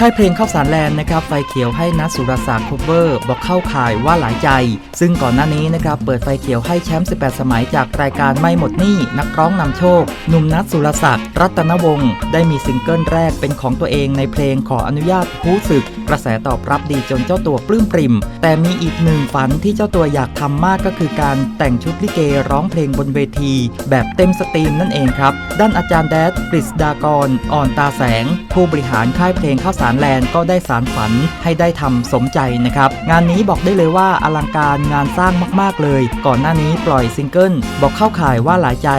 ค่ายเพลงข้าวสารแลนด์นะครับไฟเขียวให้นัทสุรศักดิ์คเวอร์ บอกเข้าข่ายว่าหลายใจ ซึ่งก่อนหน้านี้นะครับเปิดไฟเขียวให้แชมป์ 18 สมัยจากรายการไม่หมดหนี้นักร้องนำโชค หนุ่มนัทสุรศักดิ์รัตนวงศ์ได้มีซิงเกิลแรกเป็นของตัวเองในเพลงขออนุญาตผู้ศึก กระแสตอบรับดีจนเจ้าตัวปลื้มปริ่ม แต่มีอีกหนึ่งฝันที่เจ้าตัวอยากทำมากก็คือการแต่งชุดลิเกร้องเพลงบนเวที แบบเต็มสตรีมนั่นเองครับด้านอาจารย์แดดกฤษดากรอ่อนตาแสง ผู้บริหารค่ายเพลงข้าวสารารแลนด์ก็ได้สารฝันให้ได้ทำสมใจนะครับ งานนี้บอกได้เลยว่าอลังการงานสร้างมาก ๆ เลย ก่อนหน้านี้ปล่อยซิงเกิลบอกเข้าข่ายว่าหลายใจ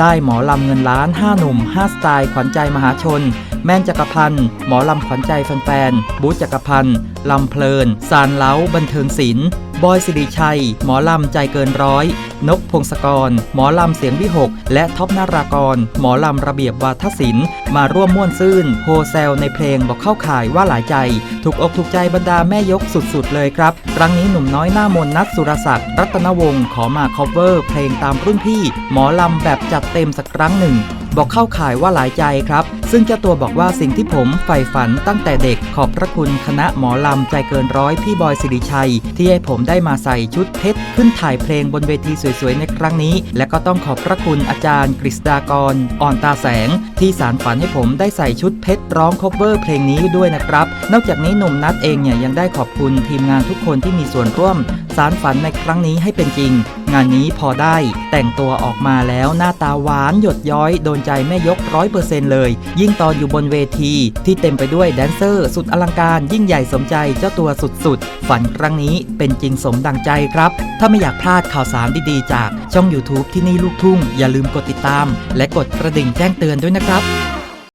ได้หมอลำเงินล้าน 5 หนุ่ม 5 สไตล์ขวัญใจมหาชน แม่นจักรพันธ์หมอลำขวัญใจแฟนๆบูธจักรพันธ์ลำเพลิน สารเล้าบันเทิงศิลป์ บอยสิริชัย หมอลำใจเกินร้อย นกพงศกร หมอลำเสียงวิหก และท็อปนารากร หมอลำระเบียบวาทศิลป์ มาร่วมม่วนซื่นโฮเซลในเพลงบอกเข้าข่ายว่าหลายใจ ถูกอกถูกใจบรรดาแม่ยกสุดๆ เลยครับ ครั้งนี้หนุ่มน้อยหน้ามนนัทสุรศักดิ์รัตนวงศ์ขอมา cover เพลงตามรุ่นพี่ หมอลำแบบจัดเต็มสักครั้งหนึ่ง บอกเข้าข่ายว่าหลายใจครับซึ่งเจ้าตัวบอกว่าสิ่งที่ผมใฝ่ฝันตั้งแต่เด็กขอบพระคุณคณะหมอลำใจเกินร้อยพี่บอยสิริชัย ที่ให้ผมได้มาใส่ชุดเพชรขึ้นถ่ายเพลงบนเวทีสวยๆในครั้งนี้ และก็ต้องขอบพระคุณอาจารย์กฤษดากร อ่อนตาแสง ที่สารฝันให้ผมได้ใส่ชุดเพชรร้องคเวอร์เพลงนี้ด้วยนะครับ นอกจากนี้หนุ่มนัทเองเนี่ยยังได้ขอบคุณทีมงานทุกคนที่มีส่วนร่วม สารฝันในครั้งนี้ให้เป็นจริง งานนี้พอได้แต่งตัวออกมาแล้วหน้าตาหวานหยดย้อยโดนใจแม่ยกร้อยเปอร์เซ็นต์เลยยิ่งตอนอยู่บนเวที ที่เต็มไปด้วยแดนเซอร์ สุดอลังการยิ่งใหญ่สมใจเจ้าตัวสุดๆ ฝันครั้งนี้เป็นจริงสมดังใจครับ ถ้าไม่อยากพลาดข่าวสารดีๆ จากช่อง YouTube ที่นี่ลูกทุ่ง อย่าลืมกดติดตาม และกดกระดิ่งแจ้งเตือนด้วยนะครับ